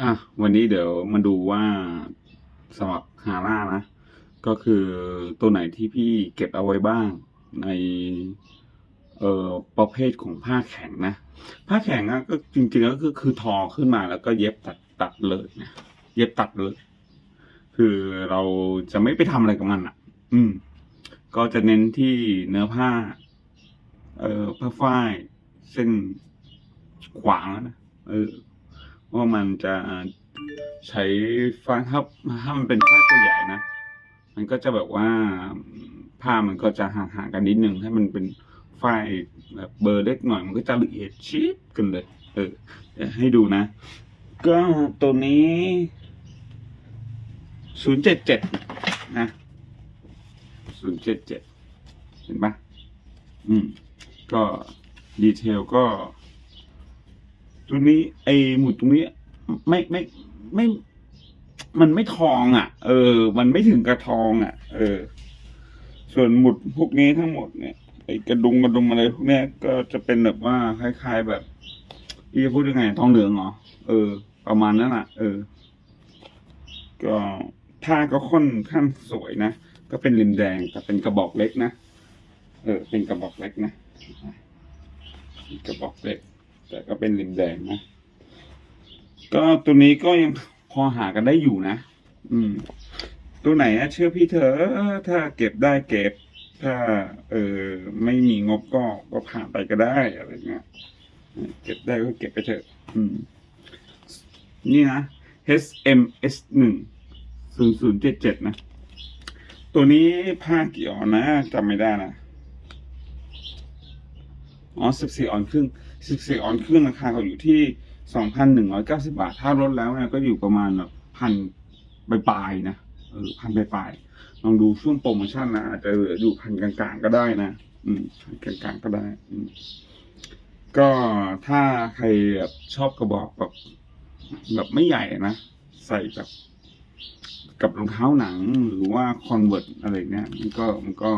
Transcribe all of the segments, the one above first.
อะวันนี้เดี๋ยวมาดูว่าสำหรับฮาร่านะ ก็คือตัวไหนที่พี่เก็บเอาไว้บ้างในเอ่อประเภทของผ้าแข็งนะ ผ้าแข็งอะก็จริงๆแล้วก็คือทอขึ้นมาแล้วก็เย็บตัดตัดเลยนะเย็บตัดเลย คือเราจะไม่ไปทำอะไรกับมันอะอืม ก็จะเน้นที่เนื้อผ้า เอ่อผ้าฝ้าย เส้นขวางนะเออ ว่ามันจะใช้ฟ้าถ้าถ้ามันเป็นผ้าตัวใหญ่นะ มันก็จะแบบว่าผ้ามันก็จะห่างๆกันนิดนึงถ้มันเป็นฝ้ายแบบเบอร์เล็กหน่อยมันก็จะละเอียดชิดกันเลย เออให้ดูนะ ก็ตัวนี้ศูนย์เจ็ดเจ็ดนะศูนย์เจ็ดเจ็ดเห็นปะอืม ก็ดีเทลก็ ตัวนี้ไอหมุดตรงนี้ ไม่ไม่ไม่ มันไม่ทองอะ เออ มันไม่ถึงกระทองอะ เออ ส่วนหมุดพวกนี้ทั้งหมดเนี่ยไอกระดุมกระดุมอะไรพวกนี้ก็จะเป็นแบบว่าคล้ายๆแบบพี่จะพูดยังไงทองเหลืองเหรอเออ ประมาณนั้นอะเออ ก็ผ้าก็ค่อนข้างสวยนะก็เป็นริมแดงแต่เป็นกระบอกเล็กนะเออ เป็นกระบอกเล็กนะกระบอกเล็ก แต่ก็เป็นริมแดงนะ ก็ตัวนี้ก็ยังพอหากันได้อยู่นะ อืม ตัวไหนอะเชื่อพี่เธอ ถ้าเก็บได้เก็บ ถ้า เออไม่มีงบก็ก็ผ่านไปก็ได้อะไรเงี้ย เก็บได้ก็เก็บไปเถอะ อืม นี่นะ HMS หนึ่งศูนย์ศูนย์เจ็ดเจ็ดนะ ตัวนี้ผ้ากี่ออนนะจำไม่ได้นะ อ๋อสิบสี่ออนครึ่ง สิบสี่ออนครึ่งราคาเขาอยู่ที่สองพันหนึ่งร้อยเก้าสิบาท ถ้าลดแล้วเนี่ยก็อยู่ประมาณแบบพันปลายๆนะเออพันปลายๆลองดูช่วงโปรโมชั่นนะอาจจะเหลืออยู่พันกลางๆก็ได้นะ อืมพันกลางๆก็ได้ อืมก็ถ้าใครแบบชอบกระบอกแบบแบบไม่ใหญ่นะ ใส่แบบกับรองเท้าหนังหรือว่าคอนเวิร์ตอะไรเนี่ยมันก็มันก็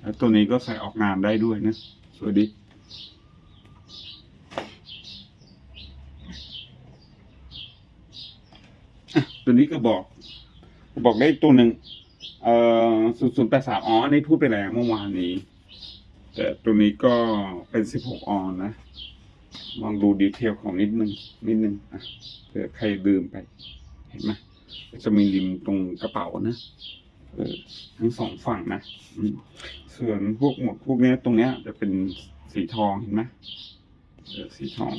แล้วตัวนี้ก็ใส่ออกงานได้ด้วยนะ สวยดีอะ ตัวนี้ก็บอก บอกได้ตัวหนึ่งเอ่อศูนย์ศูนย์แปดสามอ๋ออันนี้พูดไปแล้วเมื่อวานนี้ แต่ตัวนี้ก็เป็นสิบหกออนนะ ลองดูดีเทลของนิดนึง นิดนึงอะเผื่อใครลืมไป เห็นไหมจะมีริมตรงกระเป๋านะเออทั้งสองฝั่งนะอืมส่วนพวกหมวกพวกเนี้ยตรงเนี้ย จะเป็นสีทองเห็นไหมเออสีทอง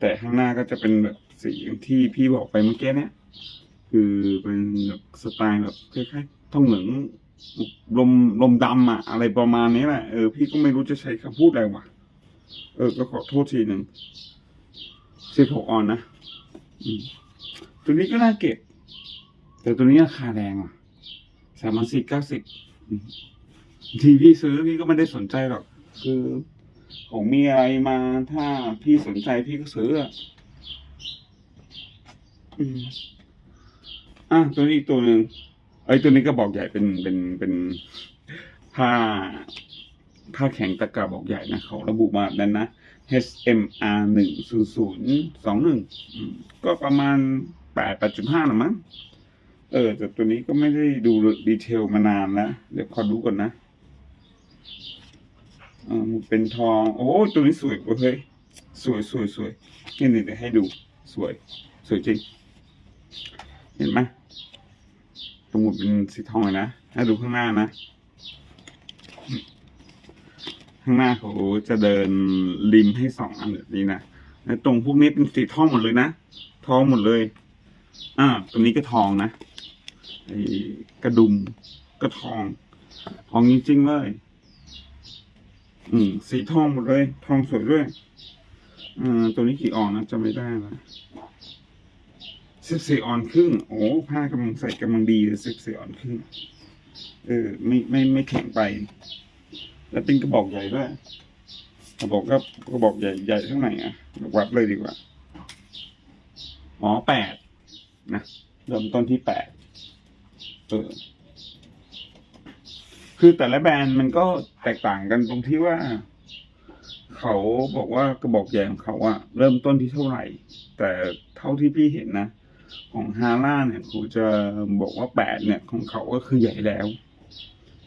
แต่ข้างหน้าก็จะเป็นแบบสีที่พี่บอกไปเมื่อกี้เนี้ย คือเป็นแบบสไตล์แบบคล้ายๆทองเหลืองลมลมดำอะอะไรประมาณนี้แหละเออพี่ก็ไม่รู้จะใช้คำพูดอะไรวะเออก็ขอโทษทีหนึ่งสิบหกออนนะตัวนี้ก็น่าเก็บ แต่ตัวนี้ราคาแรงอะสามพันสี่เก้าสิบทีพี่ซื้อพี่ก็ไม่ได้สนใจหรอก คือของมีอะไรมาถ้าพี่สนใจพี่ก็ซื้ออะ อะตัวนี้อีกตัวหนึ่งไอ้ตัวนี้ก็บอกใหญ่เป็นเป็นเป็นผ้าผ้าแข็งตะกร้าบอกใหญ่นะเขาระบุมาแบบนั้นนะ HMR หนึ่งศูนย์ศูนย์สองหนึ่งก็ประมาณแปดแปดจุดห้าหรือมั้งเออแต่ตัวนี้ก็ไม่ได้ดูดีเทลมานานแล้วเดี๋ยวขอดูก่อนนะอ่ามันเป็นทอง โอ้ตัวนี้สวยกว่าเฮ้ยสวยสวยสวยนี่นี่เดี๋ยวให้ดูสวย สวยจริง เห็นไหม ตรงหมดเป็นสีทองเลยนะให้ดูข้างหน้านะ ข้างหน้าเขาจะเดินริมให้สองอันแบบนี้นะแล้วตรงพวกนี้เป็นสีทองหมดเลยนะ ทองหมดเลย อ่าตัวนี้ก็ทองนะไอ้กระดุมก็ทอง ทองจริงๆเลย อืม สีทองหมดเลย ทองสวยด้วย อ่า ตัวนี้กี่ออนนะจำไม่ได้ละ สิบสี่ออนครึ่ง โอ้ผ้ากำลังใส่กำลังดีเลยสิบสี่ออนครึ่ง เออ ไม่ไม่ไม่แข็งไป แล้วเป็นกระบอกใหญ่ด้วยกระบอกก็กระบอกใหญ่ใหญ่เท่าไหร่อะวัดเลยดีกว่าอ๋อแปดนะเริ่มต้นที่แปดเออคือแต่ละแบรนด์มันก็แตกต่างกันตรงที่ว่า เขาบอกว่ากระบอกใหญ่ของเขาอะเริ่มต้นที่เท่าไหร่ แต่เท่าที่พี่เห็นนะ ของฮาร่าเนี่ยครูจะบอกว่าแปดเนี่ยของเขาก็คือใหญ่แล้ว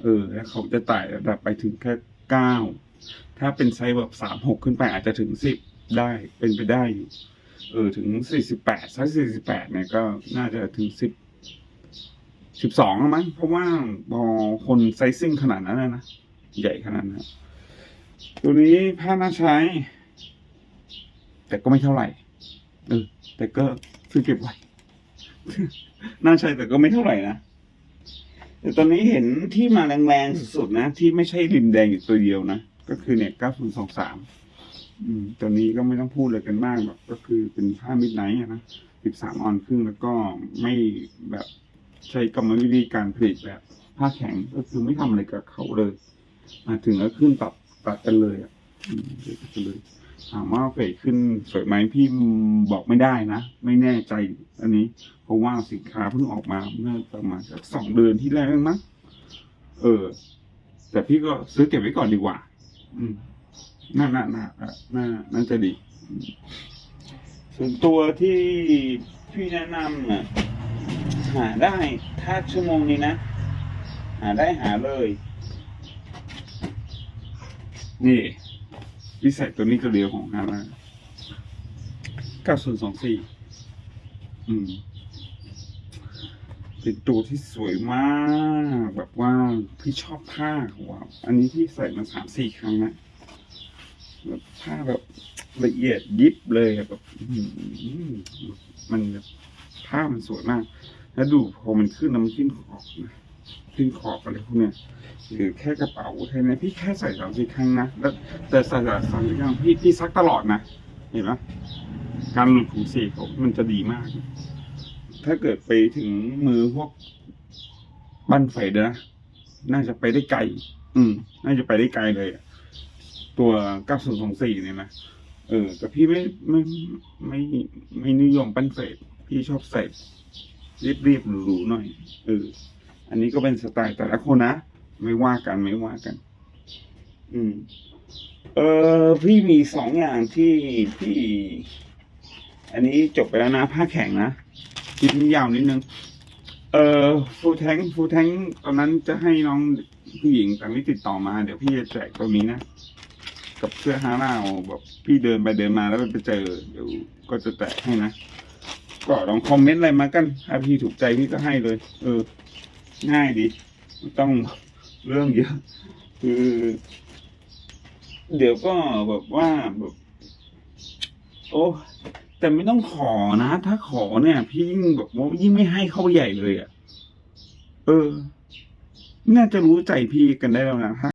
เออ แล้วเขาจะไต่ระดับไปถึงแค่เก้าถ้าเป็นไซส์แบบสามหกขึ้นไปอาจจะถึงสิบได้เป็นไปได้อยู่ เออ ถึงสี่สิบแปดไซส์สี่สิบแปดเนี่ยก็น่าจะถึงสิบสิบสองมั้งเพราะว่าพอคนไซซิ่งขนาดนั้นนะนะใหญ่ขนาดนั้นตัวนี้ผ้าน่าใช้ แต่ก็ไม่เท่าไหร่เออแต่ก็ซื้อเก็บไว้ น่าใช้แต่ก็ไม่เท่าไหร่นะแต่ตอนนี้เห็นที่มาแรงๆสุดๆนะ ที่ไม่ใช่ริมแดงอยู่ตัวเดียวนะ ก็คือเนี่ย 9023อืมตัวนี้ก็ไม่ต้องพูดเลยกันมากหรอกก็คือเป็นผ้ามิดไนท์นะ 13 ออนครึ่งแล้วก็ไม่แบบใช้กรรมวิธีการผลิตแบบผ้าแข็งก็คือไม่ทำอะไรกับเขาเลย มาถึงแล้วขึ้นตัดตัดกันเลยอะอืมตัดกันเลย ถามว่าเฟดขึ้นสวยไหมพี่บอกไม่ได้นะ ไม่แน่ใจอันนี้ เพราะว่าสินค้าเพิ่งออกมาเมื่อประมาณสักสองเดือนที่แล้วมั้งเออ แต่พี่ก็ซื้อเก็บไว้ก่อนดีกว่า อืมน่าน่าน่าน่าน่าจะดี ส่วนตัวที่พี่แนะนำน่ะหาได้ถ้าชั่วโมงนี้นะ หาได้หาเลย นี่ พิเศษตัวนี้ตัวเดียวของฮาร่าเก้าศูนย์สองสี่อืม เป็นตัวที่สวยมาก แบบว่าพี่ชอบผ้าของว่าอันนี้พี่ใส่มาสามสี่ครั้งนะแบบผ้าแบบละเอียดยิบเลยแบบมันแบบผ้ามันสวยมาก แล้วดูพอมันขึ้นแล้วมันขึ้นขอบนะ ขึ้นขอบอะไรพวกเนี้ยหรือแค่กระเป๋าแค่นี้พี่แค่ใส่สามสี่ครั้งนะแล้วแต่ใส่สามสี่ครั้งพี่พี่ซักตลอดนะเห็นไหมการหลุดของสีเขามันจะดีมาก ถ้าเกิดไปถึงมือพวกบันไฟเดนะน่าจะไปได้ไกล อืม น่าจะไปได้ไกลเลย ตัว9024เนี่ยนะ เออ แต่พี่ไม่ไม่ไม่ไม่ไม่นิยมปั้นเฟดพี่ชอบใส่เรียบๆหรูๆหน่อย เออ อันนี้ก็เป็นสไตล์แต่ละคนนะ ไม่ว่ากันไม่ว่ากัน อืม เออพี่มีสองอย่างที่พี่ อันนี้จบไปแล้วนะผ้าแข็งนะคลิปนี้ยาวนิดนึง เออฟูแทงฟูแทงตอนนั้นจะให้น้องผู้หญิงแต่ไม่ติดต่อมา เดี๋ยวพี่จะแจกตรงนี้นะกับเสื้อฮาร่าแบบพี่เดินไปเดินมาแล้วไปเจอเดี๋ยวก็จะแจกให้นะก็ลองคอมเมนต์อะไรมากันถ้าพี่ถูกใจพี่ก็ให้เลย เออ ง่ายดีไม่ต้องเรื่องเยอะ คือ เดี๋ยวก็แบบว่าแบบโอ้แต่ไม่ต้องขอนะ ถ้าขอเนี่ย พี่ยิ่งแบบว่ายิ่งไม่ให้เข้าไปใหญ่เลยอะ่ะ เออ น่าจะรู้ใจพี่กันได้แล้วนะ